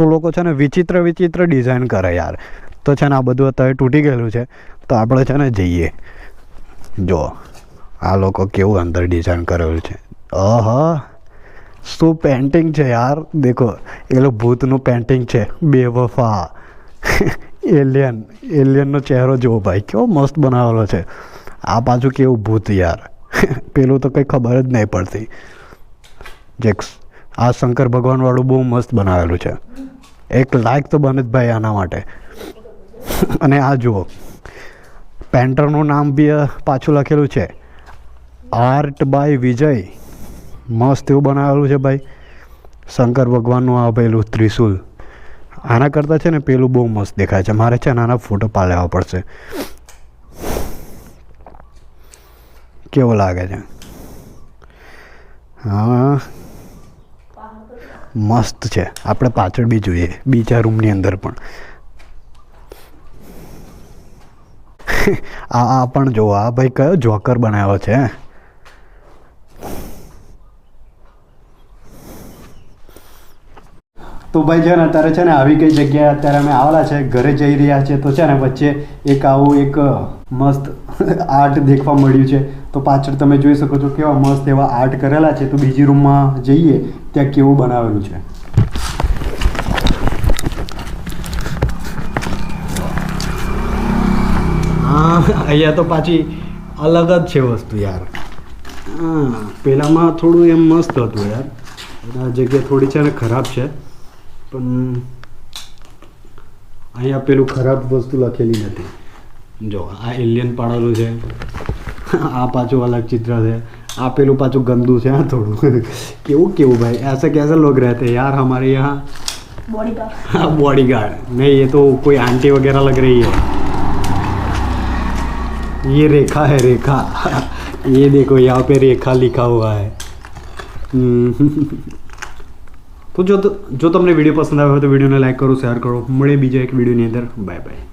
તો લોકો છે ને વિચિત્ર વિચિત્ર ડિઝાઇન કરે યાર. તો છે ને આ બધું અત્યારે તૂટી ગયેલું છે. તો આપણે છે ને જઈએ. જો, આ લોકો કેવું અંદર ડિઝાઇન કરેલું છે. અહ શું પેન્ટિંગ છે યાર? દેખો, એ ભૂતનું પેન્ટિંગ છે. બેવફા. એલિયન એલિયનનો ચહેરો જુઓ ભાઈ, કેવો મસ્ત બનાવેલો છે. આ પાછું કેવું ભૂત યાર. પેલું તો કંઈ ખબર જ નહીં પડતી. જે આ શંકર ભગવાનવાળું બહુ મસ્ત બનાવેલું છે. એક લાયક તો બને જ ભાઈ આના માટે. અને આ જુઓ, પેન્ટરનું નામ બી પાછું લખેલું છે આર્ટ બાય વિજય મસ્ત એવું બનાવેલું છે ભાઈ. શંકર ભગવાનનું આ પેલું ત્રિશુલ. આના કરતાં છે ને પેલું બહુ મસ્ત દેખાય છે. મારે છે ને આના ફોટો પાડવા પડશે. કેવો લાગે છે? હા. મસ્ત છે. આપણે પાછળ બી જોઈએ, બીજા રૂમની અંદર પણ. આ પણ જુઓ આ ભાઈ કયો જોકર બનાવ્યો છે તો ભાઈ છે ને અત્યારે છે ને આવી કઈ જગ્યાએ અત્યારે અમે આવેલા છે, ઘરે જઈ રહ્યા છે, તો છે ને વચ્ચે એક આવું એક મસ્ત આર્ટ દેખવા મળ્યું છે. તો પાછળ તમે જોઈ શકો છો કેવા મસ્ત એવા આર્ટ કરેલા છે. તો બીજી રૂમમાં જઈએ, ત્યાં કેવું બનાવેલું છે. અહીંયા તો પાછી અલગ જ છે વસ્તુ યાર. હા પહેલાંમાં થોડું એમ મસ્ત હતું યાર. આ જગ્યા થોડી છે ને ખરાબ છે. પણ અહીંયા પેલું ખરાબ વસ્તુ લખેલી નથી જો આ એલિયન પાડેલું છે આ પાછું અલગ ચિત્ર છે આ પેલું પાછું ગંદુ છે હા થોડું કેવું કેવું ભાઈ ऐसे कैसे लोग रहते हैं यार हमारे यहाँ बॉडी का हाँ बॉडी गार्ड नहीं ये तो कोई आंटी वगैरह लग रही है ये रेखा है रेखा ये देखो यहाँ पे रेखा लिखा हुआ है हम्म. તો જો તમને વીડિયો પસંદ આવ્યો હોય તો વિડીયોને લાઇક કરો શેર કરો. મળે બીજા એક વિડીયોની અંદર. Bye bye